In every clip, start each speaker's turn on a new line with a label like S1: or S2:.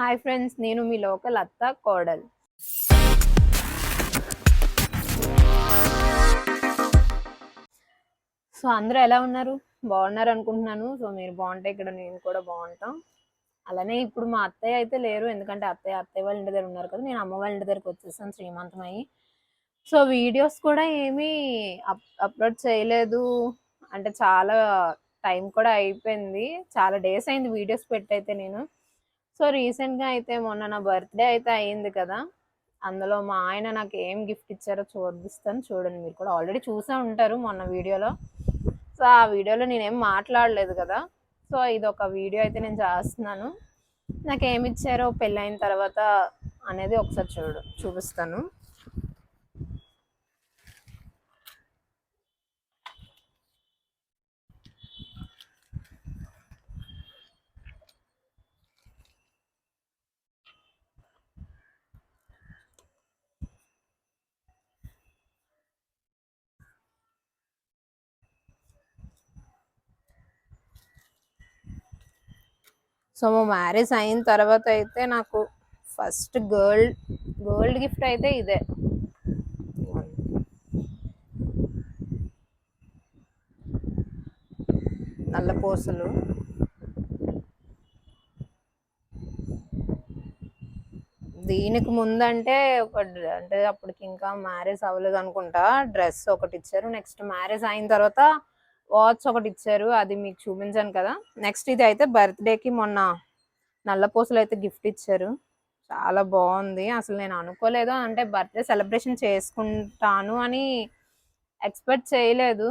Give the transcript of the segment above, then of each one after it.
S1: Hi friends నేను మీ local అత్త కోడల్. So అందరూ ఎలా ఉన్నారు? బాగున్నారు అనుకుంటున్నాను. సో మీరు బాగుంటే ఇక్కడ నేను కూడా బాగుంటాం. అలానే ఇప్పుడు మా అత్తయ్య అయితే లేరు. ఎందుకంటే అత్తయ్య అత్తయ్య వాళ్ళ ఇంటి దగ్గర ఉన్నారు కదా నేను అమ్మ వాళ్ళ ఇంటి దగ్గరికి వచ్చేసాను శ్రీమంతం అయ్యి. సో వీడియోస్ కూడా ఏమీ అప్ అప్లోడ్ చేయలేదు. అంటే చాలా టైం కూడా అయిపోయింది. చాలా డేస్ అయింది వీడియోస్ పెట్టయితే నేను. సో రీసెంట్గా అయితే మొన్న నా బర్త్డే అయితే అయ్యింది కదా అందులో మా ఆయన నాకు ఏం గిఫ్ట్ ఇచ్చారో చూపిస్తాను చూడండి మీరు కూడా ఆల్రెడీ చూసే ఉంటారు మొన్న వీడియోలో. సో ఆ వీడియోలో నేనేం మాట్లాడలేదు కదా సో ఇది ఒక వీడియో అయితే నేను చేస్తున్నాను. నాకు ఏమి ఇచ్చారో పెళ్ళైన తర్వాత అనేది ఒకసారి చూడు చూపిస్తాను. సో మా మ్యారేజ్ అయిన తర్వాత అయితే నాకు ఫస్ట్ గర్ల్ గోల్డ్ గిఫ్ట్ అయితే ఇదే. నల్ల పూసలు. దీనికి ముందంటే ఒక అంటే అప్పటికి ఇంకా మ్యారేజ్ అవ్వలేదు అనుకుంటా. డ్రెస్ ఒకటి ఇచ్చారు. నెక్స్ట్ మ్యారేజ్ అయిన తర్వాత వాచ్ ఒకటి ఇచ్చారు అది మీకు చూపించాను కదా. నెక్స్ట్ ఇది అయితే బర్త్డేకి మొన్న నల్ల పూసలు అయితే గిఫ్ట్ ఇచ్చారు. చాలా బాగుంది. అసలు నేను అనుకోలేదు అంటే బర్త్డే సెలబ్రేషన్ చేసుకుంటాను అని ఎక్స్పెక్ట్ చేయలేదు.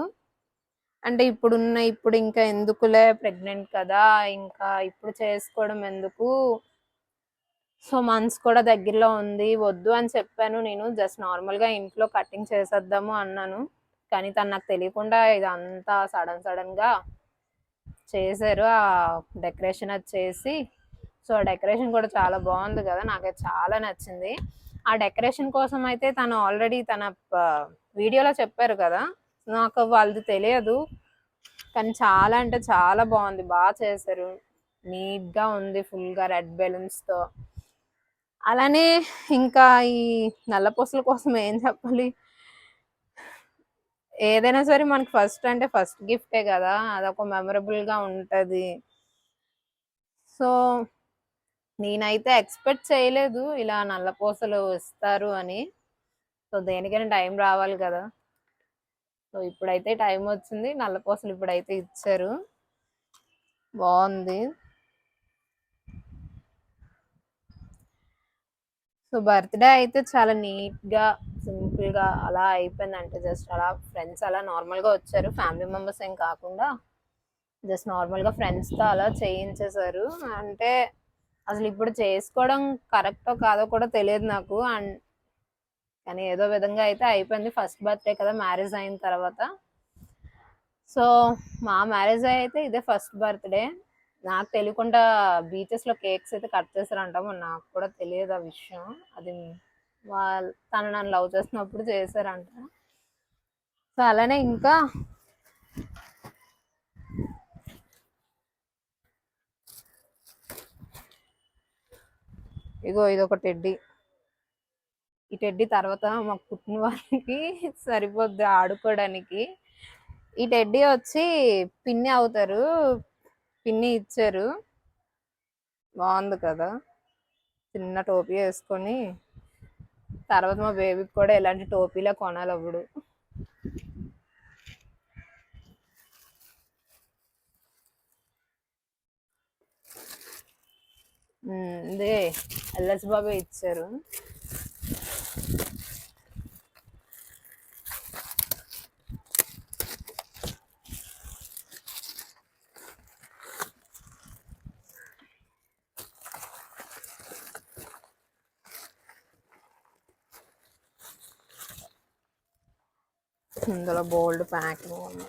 S1: అంటే ఇప్పుడున్న ఇప్పుడు ఇంకా ఎందుకులే ప్రెగ్నెంట్ కదా ఇంకా ఇప్పుడు చేసుకోవడం ఎందుకు? సో మంత్స్ కూడా దగ్గరలో ఉంది వద్దు అని చెప్పాను నేను. జస్ట్ నార్మల్గా ఇంట్లో కటింగ్ చేసేద్దాము అన్నాను. కానీ తను నాకు తెలియకుండా ఇదంతా సడన్ సడన్గా చేశారు. ఆ డెకరేషన్ అది చేసి సో ఆ డెకరేషన్ కూడా చాలా బాగుంది కదా నాకైతే చాలా నచ్చింది. ఆ డెకరేషన్ కోసం అయితే తను ఆల్రెడీ తన వీడియోలో చెప్పారు కదా నాకు వాళ్ళది తెలియదు. కానీ చాలా అంటే చాలా బాగుంది బాగా చేశారు. నీట్గా ఉంది ఫుల్గా రెడ్ బెలూన్స్తో. అలానే ఇంకా ఈ నల్ల పూసల కోసం ఏం చెప్పాలి? ఏదైనా సరే మనకి ఫస్ట్ అంటే ఫస్ట్ గిఫ్టే కదా అదొక మెమరబుల్గా ఉంటుంది. సో నేనైతే ఎక్స్పెక్ట్ చేయలేదు ఇలా నల్లపూసలు ఇస్తారు అని. సో దేనికైనా టైం రావాలి కదా. సో ఇప్పుడైతే టైం వచ్చింది నల్లపూసలు ఇప్పుడైతే ఇచ్చారు. బాగుంది. సో బర్త్డే అయితే చాలా నీట్గా సింపుల్గా అలా అయిపోయింది అంటే జస్ట్ అలా ఫ్రెండ్స్ అలా నార్మల్గా వచ్చారు. ఫ్యామిలీ మెంబర్స్ ఏం కాకుండా జస్ట్ నార్మల్గా ఫ్రెండ్స్తో అలా చేయించేశారు. అంటే అసలు ఇప్పుడు చేసుకోవడం కరెక్టో కాదో కూడా తెలియదు నాకు. అండ్ కానీ ఏదో విధంగా అయితే అయిపోయింది. ఫస్ట్ బర్త్డే కదా మ్యారేజ్ అయిన తర్వాత. సో మా మ్యారేజ్ అయితే ఇదే ఫస్ట్ బర్త్డే. నాకు తెలియకుండా బీచెస్లో కేక్స్ అయితే కట్ చేశారంట. నాకు కూడా తెలియదు ఆ విషయం. అది వాళ్ళు తను నన్ను లవ్ చేస్తున్నప్పుడు చేశారంట. సో అలానే ఇంకా ఇగో ఇది ఒక టెడ్డీ. ఈ టెడ్డీ తర్వాత మాకు పుట్టిన వాళ్ళకి సరిపోద్ది ఆడుకోవడానికి. ఈ టెడ్డీ వచ్చి పిన్ని అవుతారు పిన్ని ఇచ్చారు. బాగుంది కదా. చిన్న టోపీ వేసుకొని తర్వాత మా బేబీకి కూడా ఎలాంటి టోపీలా కొనాలి అప్పుడు ఇదే ఎల్ఎస్ బాబే ఇచ్చారు. ఇందులో బోల్డ్ ప్యాకింగ్ ఉంది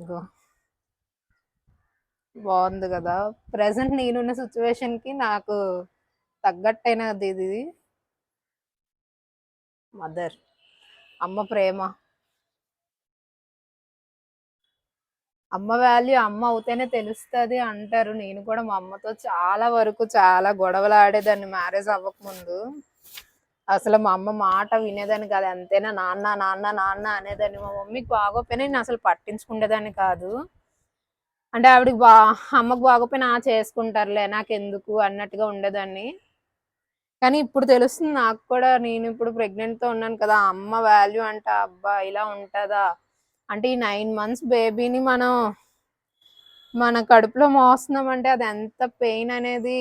S1: ఇదిగో బాగుంది కదా. ప్రజెంట్ నేనున్న సిచ్యువేషన్కి నాకు తగ్గట్టైనది ఇది? మదర్ అమ్మ ప్రేమ. అమ్మ వాల్యూ అమ్మ అవుతేనే తెలుస్తుంది అంటారు. నేను కూడా మా అమ్మతో చాలా వరకు చాలా గొడవలు ఆడేదాన్ని. మ్యారేజ్ అవ్వకముందు. అసలు మా అమ్మ మాట వినేదాన్ని కాదు. అంతేనా? నాన్న నాన్న నాన్న అనేదాన్ని. మా మమ్మీకి బాగోపోయినా నేను అసలు పట్టించుకునేదాన్ని కాదు. అంటే ఆవిడకి బా అమ్మకు బాగోపోయినా చేసుకుంటారులే నాకెందుకు అన్నట్టుగా ఉండేదాన్ని. కానీ ఇప్పుడు తెలుస్తుంది నాకు కూడా నేను ఇప్పుడు ప్రెగ్నెంట్తో తో ఉన్నాను కదా అమ్మ వాల్యూ అంట అబ్బా ఇలా ఉంటుందా? అంటే ఈ నైన్ మంత్స్ బేబీని మనం మన కడుపులో మోస్తున్నాం అంటే అది ఎంత పెయిన్ అనేది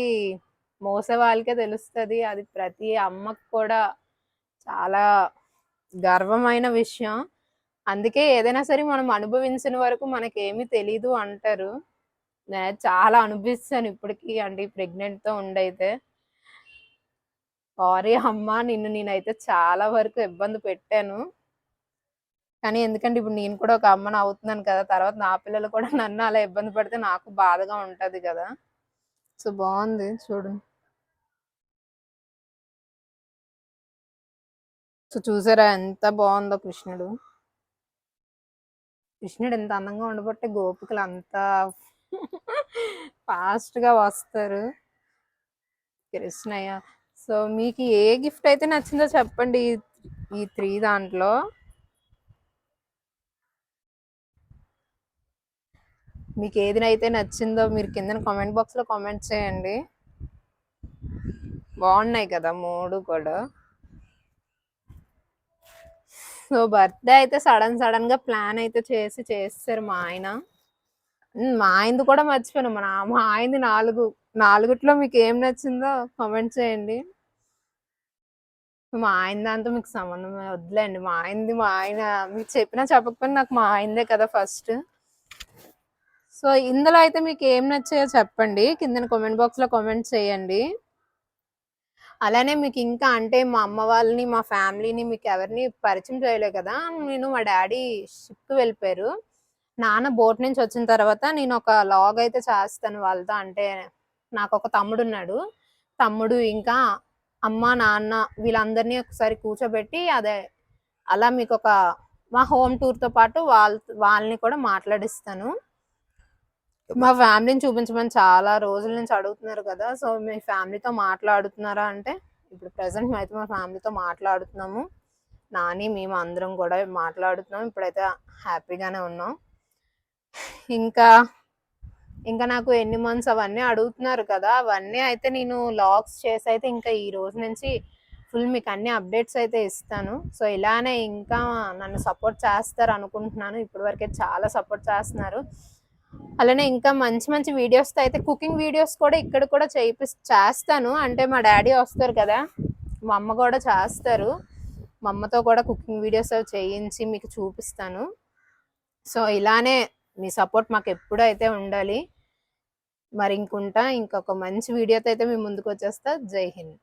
S1: మోసే వాళ్ళకే తెలుస్తుంది. అది ప్రతి అమ్మకు కూడా చాలా గర్వమైన విషయం. అందుకే ఏదైనా సరే మనం అనుభవించిన వరకు మనకేమీ తెలీదు అంటారు. నేను చాలా అనిపిస్తాను ఇప్పటికీ అండి ప్రెగ్నెంట్తో ఉండైతే. సారీ అమ్మ నిన్ను నేనైతే చాలా వరకు ఇబ్బంది పెట్టాను. కానీ ఎందుకంటే ఇప్పుడు నేను కూడా ఒక అమ్మని అవుతున్నాను కదా తర్వాత నా పిల్లలు కూడా నన్ను అలా ఇబ్బంది పడితే నాకు బాధగా ఉంటది కదా. సో బాగుంది. చూడు. సో చూసారా ఎంత బాగుందో కృష్ణుడు. కృష్ణుడు ఎంత అందంగా ఉండబట్టే గోపికలు అంతా ఫాస్ట్గా వస్తారు. కృష్ణయ్య సో మీకు ఏ గిఫ్ట్ అయితే నచ్చిందో చెప్పండి ఈ- త్రీ దాంట్లో. మీకు ఏదినైతే నచ్చిందో మీరు కింద కామెంట్ బాక్స్లో కామెంట్ చేయండి. బాగున్నాయి కదా మూడు కూడా. సో బర్త్డే అయితే సడన్ సడన్గా ప్లాన్ అయితే చేసి చేస్తారు మా ఆయన. మా ఆయనది కూడా మర్చిపోయాను. మన మా ఆయనది నాలుగు. నాలుగుట్లో మీకు ఏం నచ్చిందో కామెంట్ చేయండి. మా ఆయన దాంతో మీకు సంబంధం వద్దులేండి. మా ఆయనది మా ఆయన మీకు చెప్పినా చెప్పకపోయినా నాకు మా ఆయనదే కదా ఫస్ట్. సో ఇందులో అయితే మీకు ఏం నచ్చాయో చెప్పండి. కింద కామెంట్ బాక్స్లో కామెంట్ చేయండి. అలానే మీకు ఇంకా అంటే మా అమ్మ వాళ్ళని మా ఫ్యామిలీని మీకు ఎవరిని పరిచయం చేయలే కదా. నేను మా డాడీ షిప్కి వెళ్ళిపోయారు. నాన్న బోట్ నుంచి వచ్చిన తర్వాత నేను ఒక లాగ్ అయితే చేస్తాను వాళ్ళతో. అంటే నాకు ఒక తమ్ముడు ఉన్నాడు తమ్ముడు ఇంకా అమ్మ నాన్న వీళ్ళందరినీ ఒకసారి కూర్చోబెట్టి అదే అలా మీకు ఒక మా హోమ్ టూర్తో పాటు వాళ్ళ వాళ్ళని కూడా మాట్లాడిస్తాను. మా ఫ్యామిలీని చూపించమని చాలా రోజుల నుంచి అడుగుతున్నారు కదా సో మీ ఫ్యామిలీతో మాట్లాడుతున్నారా అంటే ఇప్పుడు ప్రెసెంట్ అయితే మా ఫ్యామిలీతో మాట్లాడుతున్నాము. నాని మేము అందరం కూడా మాట్లాడుతున్నాం. ఇప్పుడైతే హ్యాపీగానే ఉన్నాం. ఇంకా ఇంకా నాకు ఎన్ని మంత్స్ అవన్నీ అడుగుతున్నారు కదా అవన్నీ అయితే నేను లాగ్స్ చేసి అయితే ఇంకా ఈ రోజు నుంచి ఫుల్ మీకు అన్ని అప్డేట్స్ అయితే ఇస్తాను. సో ఇలానే ఇంకా నన్ను సపోర్ట్ చేస్తారు అనుకుంటున్నాను ఇప్పటివరకే చాలా సపోర్ట్ చేస్తున్నారు. అలానే ఇంకా మంచి మంచి వీడియోస్ అయితే కుకింగ్ వీడియోస్ కూడా ఇక్కడ కూడా చేయిపి చేస్తాను. అంటే మా డాడీ వస్తారు కదా మా అమ్మ కూడా చేస్తారు. మా అమ్మతో కూడా కుకింగ్ వీడియోస్ అవి చేయించి మీకు చూపిస్తాను. సో ఇలానే మీ సపోర్ట్ మాకు ఎప్పుడైతే అయితే ఉండాలి మరి ఇంకుంటా ఇంకొక మంచి వీడియోతో అయితే మీ ముందుకు వచ్చేస్తా. జై హింద్.